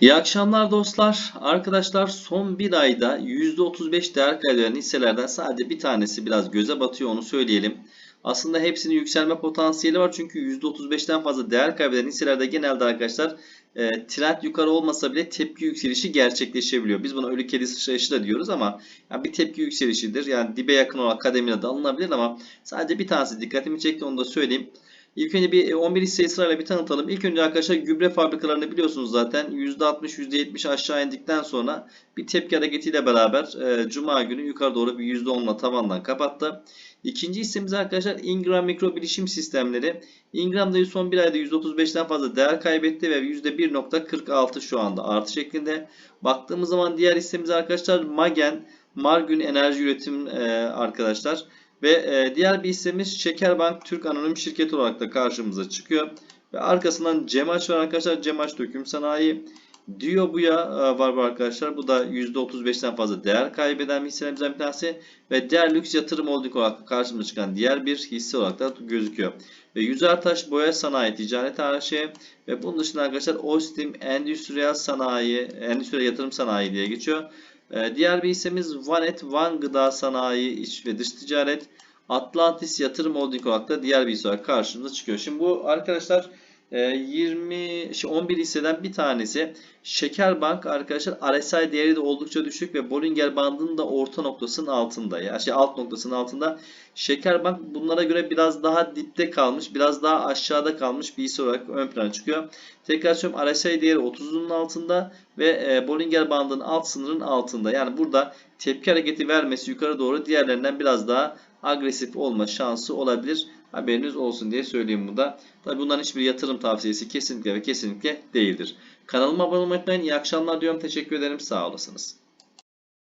İyi akşamlar dostlar. Arkadaşlar son bir ayda %35 değer kaybeden hisselerden sadece bir tanesi biraz göze batıyor onu söyleyelim. Aslında hepsinin yükselme potansiyeli var çünkü %35'ten fazla değer kaybeden hisselerde genelde arkadaşlar e, trend yukarı olmasa bile tepki yükselişi gerçekleşebiliyor. Biz buna ölü kedi sıçrayışı da diyoruz ama yani bir tepki yükselişidir. Yani dibe yakın olan kademine de alınabilir ama sadece bir tanesi dikkatimi çekti onu da söyleyeyim. İlk önce bir 11 hisseyi sırayla bir tanıtalım. İlk önce arkadaşlar gübre fabrikalarını biliyorsunuz zaten. %60 %70 aşağı indikten sonra bir tepki hareketiyle beraber e, Cuma günü yukarı doğru bir %10'la tavandan kapattı. İkinci hissemiz arkadaşlar Ingram Mikro Bilişim Sistemleri. Ingram'da son bir ayda %35'ten fazla değer kaybetti ve %1.46 şu anda artış şeklinde. Baktığımız zaman diğer hissemiz arkadaşlar Magen, Margün Enerji Üretim e, arkadaşlar. Ve e, diğer bir hissemiz Şekerbank Türk Anonim Şirket olarak da karşımıza çıkıyor. Ve arkasından Cemaç var arkadaşlar. Cemaç Döküm Sanayi. Diyobuya e, var bu arkadaşlar. Bu da %35'ten fazla değer kaybeden bir hisselerimizden bir tanesi. Ve diğer lüks yatırım holding olarak karşımıza çıkan diğer bir hisse olarak da gözüküyor. Ve Yüzertaş Boya Sanayi Ticaret AŞ ve bunun dışında arkadaşlar Ostim Endüstriyel Sanayi, Endüstriyel Yatırım Sanayi diye geçiyor. Ee, diğer bir hissemiz Vanet, Van Gıda Sanayi, İç ve Dış Ticaret, Atlantis Yatırım Holding olarak da diğer bir hisse olarak karşımıza çıkıyor. Şimdi bu arkadaşlar 20 şey 11 hisseden bir tanesi Şekerbank arkadaşlar RSI değeri de oldukça düşük ve Bollinger bandının da orta noktasının altında. Yani şey alt noktasının altında. Şekerbank bunlara göre biraz daha dipte kalmış, biraz daha aşağıda kalmış bir hisse olarak ön plana çıkıyor. Tekrar söylüyorum RSI değeri 30'un altında ve Bollinger bandının alt sınırın altında. Yani burada tepki hareketi vermesi yukarı doğru diğerlerinden biraz daha agresif olma şansı olabilir. Haberiniz olsun diye söyleyeyim bu da. Tabi bunların hiçbir yatırım tavsiyesi kesinlikle ve kesinlikle değildir. Kanalıma abone olmayı unutmayın. İyi akşamlar diyorum. Teşekkür ederim. Sağ olasınız.